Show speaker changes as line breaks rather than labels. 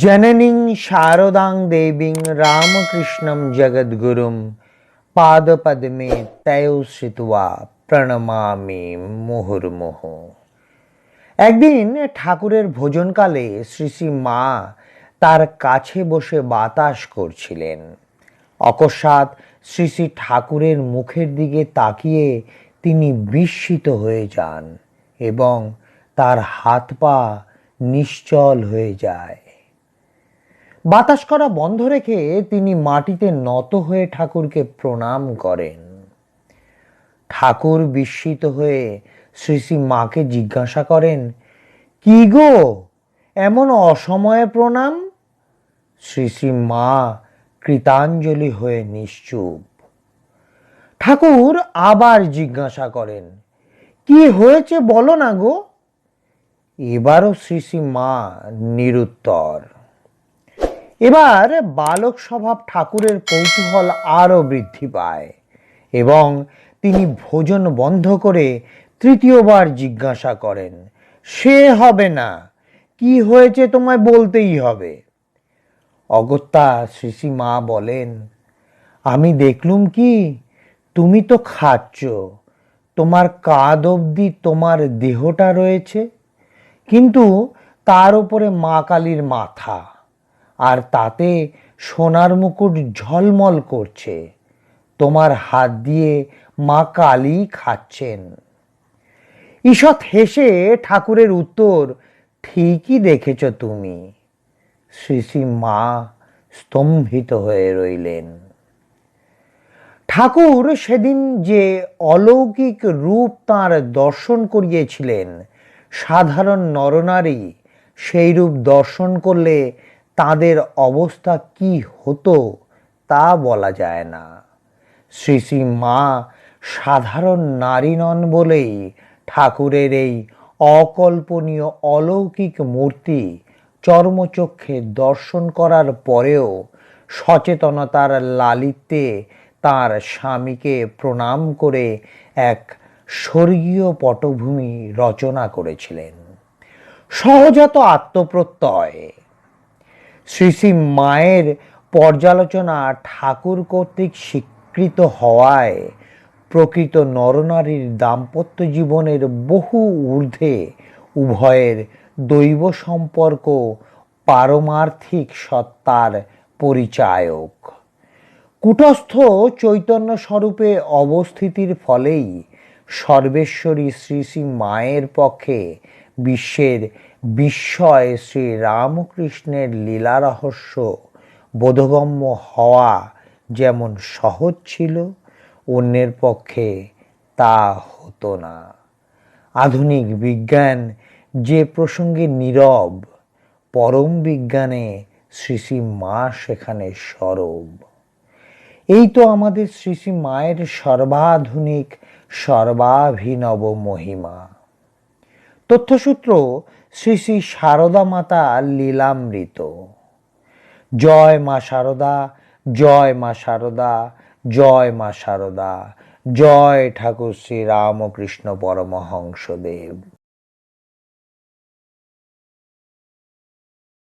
জননীং শারদাং দেবীং রামকৃষ্ণম জগদ্গুরুম পাদপদ্মে তয় শ্রিত্বা প্রণমামি মুহুর্মুহ একদিন ঠাকুরের ভোজনকালে শ্রী শ্রী মা তার কাছে বসে বাতাস করছিলেন। অকস্মাৎ শ্রী শ্রী ঠাকুরের মুখের দিকে তাকিয়ে তিনি বিস্মিত হয়ে যান এবং তার হাত পা নিশ্চল হয়ে যায়। বাতাস করা বন্ধ রেখে তিনি মাটিতে নত হয়ে ঠাকুরকে প্রণাম করেন। ঠাকুর বিস্মিত হয়ে শ্রী শ্রী মাকে জিজ্ঞাসা করেন, কি গো, এমন অসময়ে প্রণাম? শ্রী শ্রী মা কৃতাঞ্জলি হয়ে নিশ্চুপ। ঠাকুর আবার জিজ্ঞাসা করেন, কি হয়েছে বলো না গো? এবারও শ্রী শ্রী মা নিরুত্তর। এবার বালক স্বভাব ঠাকুরের কৌতূহল আরও বৃদ্ধি পায় এবং তিনি ভোজন বন্ধ করে তৃতীয়বার জিজ্ঞাসা করেন, সে হবে না? কি হয়েছে তোমায় বলতেই হবে? অগত্যা শ্রী মা বলেন, আমি দেখলুম কি, তুমি তো খাচ্ছ, তোমার কাঁধ অবধি তোমার দেহটা রয়েছে, কিন্তু তার উপরে মা কালীর মাথা। আর তাতে সোনার মুকুট ঝলমল করছে। তোমার হাত দিয়ে মা কালী খাচ্ছেন। ঈষৎ হেসে ঠাকুরের উত্তর, ঠিকই দেখেছ তুমি। শ্রী শ্রী মা স্তম্ভিত হয়ে রইলেন। ঠাকুর সেদিন যে অলৌকিক রূপ তার দর্শন করিয়েছিলেন, সাধারণ নরনারী সেই রূপ দর্শন করলে তাদের অবস্থা কি হতো তা বলা যায় না। শ্রী শ্রী মা সাধারণ নারী নন বলেই ঠাকুরের এই অকল্পনীয় অলৌকিক মূর্তি চর্মচক্ষে দর্শন করার পরেও সচেতনতার লালিত্যে তার স্বামীকে প্রণাম করে এক স্বর্গীয় পটভূমি রচনা করেছিলেন। সহজাত আত্মপ্রত্যয় শ্রী শ্রী মায়ের পর্যালোচনা ঠাকুর কর্তৃক স্বীকৃত হওয়ায় প্রকৃত নরনারীর দাম্পত্য জীবনের বহু ঊর্ধ্বে উভয়ের দৈব সম্পর্ক পারমার্থিক সত্তার পরিচায়ক। কুটস্থ চৈতন্য স্বরূপে অবস্থিতির ফলেই সর্বেশ্বরী শ্রী শ্রী মায়ের পক্ষে বিশ্বের বিস্ময় শ্রী রামকৃষ্ণের লীলা রহস্য বোধগম্য হওয়া যেমন সহজ ছিল, অন্যের পক্ষে তা হতো না। আধুনিক বিজ্ঞান যে প্রসঙ্গে নীরব, পরম বিজ্ঞানে শ্রী শ্রী মা সেখানে সরব। এই তো আমাদের শ্রী শ্রী মায়ের সর্বাধুনিক সর্বাভিনব মহিমা। তথ্যসূত্র, শ্রী শ্রী সারদা মাতা লীলামৃত। জয় মা সারদা, জয় মা সারদা, জয় মা সারদা, জয় ঠাকুর শ্রী রামকৃষ্ণ পরমহংসদেব।